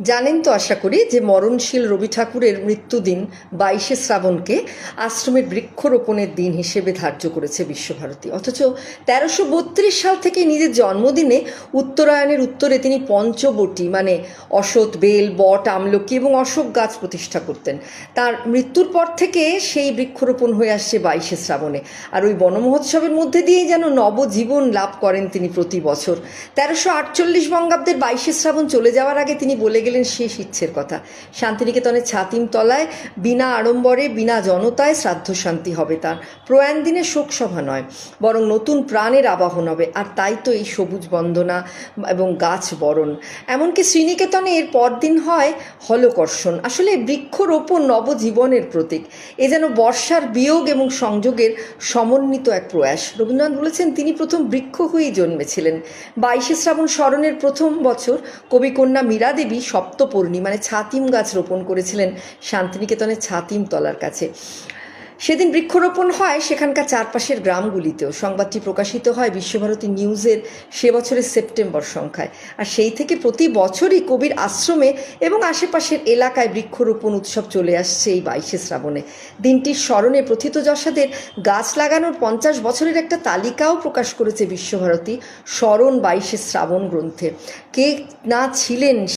জানেন তো আশা করি যে মরণশীল রবি ঠাকুরের মৃত্যুদিন বাইশে শ্রাবণকে আশ্রমের বৃক্ষরোপণের দিন হিসেবে ধার্য করেছে বিশ্বভারতী। অথচ তেরোশো বত্রিশ সাল থেকে নিজের জন্মদিনে উত্তরায়ণের উত্তরে তিনি পঞ্চবটি মানে অসৎ বেল, বট, আমলকি এবং অশোক গাছ প্রতিষ্ঠা করতেন। তার মৃত্যুর পর থেকে সেই বৃক্ষরোপণ হয়ে আসছে বাইশে শ্রাবণে। আর ওই বনমহোৎসবের মধ্যে দিয়েই যেন নবজীবন লাভ করেন তিনি প্রতি বছর। তেরোশো আটচল্লিশ বঙ্গাব্দের বাইশে শ্রাবণ চলে যাওয়ার আগে তিনি বলে গেলেন শেষ ইচ্ছের কথা। শান্তিনিকেতনের ছাতিম তলায় বিনা আড়ম্বরে, বিনা জনতায় শ্রাদ্ধ শান্তি হবে তার। প্রয়াণ দিনে শোকসভা নয়, বরং নতুন প্রাণের আবাহন হবে। আর তাই তো এই সবুজ বন্দনা এবং গাছ বরণ। এমনকি শ্রীনিকেতনে এর পরদিন হয় হলকর্ষণ। আসলে বৃক্ষরোপণ নবজীবনের প্রতীক। এ যেন বর্ষার বিয়োগ এবং সংযোগের সমন্বিত এক প্রয়াস। রবীন্দ্রনাথ বলেছেন, তিনি প্রথম বৃক্ষ হয়েই জন্মেছিলেন। বাইশে শ্রাবণ স্মরণের প্রথম বছর কবিকন্যা মীরা দেবী সপ্তপর্ণী মানে ছাতিম গাছ রোপণ করেছিলেন শান্তিনিকেতনের ছাতিম তলার কাছে। সেদিন বৃক্ষরোপণ হয় সেখানকার চারপাশের গ্রামগুলিতেও। সংবাদটি প্রকাশিত হয় বিশ্বভারতী নিউজের সে বছরের সেপ্টেম্বর সংখ্যায়। আর সেই থেকে প্রতি বছরই কবির আশ্রমে এবং আশেপাশের এলাকায় বৃক্ষরোপণ উৎসব চলে আসছে এই বাইশে শ্রাবণে। দিনটির স্মরণে প্রথিতযশাদের গাছ লাগানোর পঞ্চাশ বছরের একটা তালিকাও প্রকাশ করেছে বিশ্বভারতী স্মরণ বাইশে শ্রাবণ গ্রন্থে। কে না ছিলেন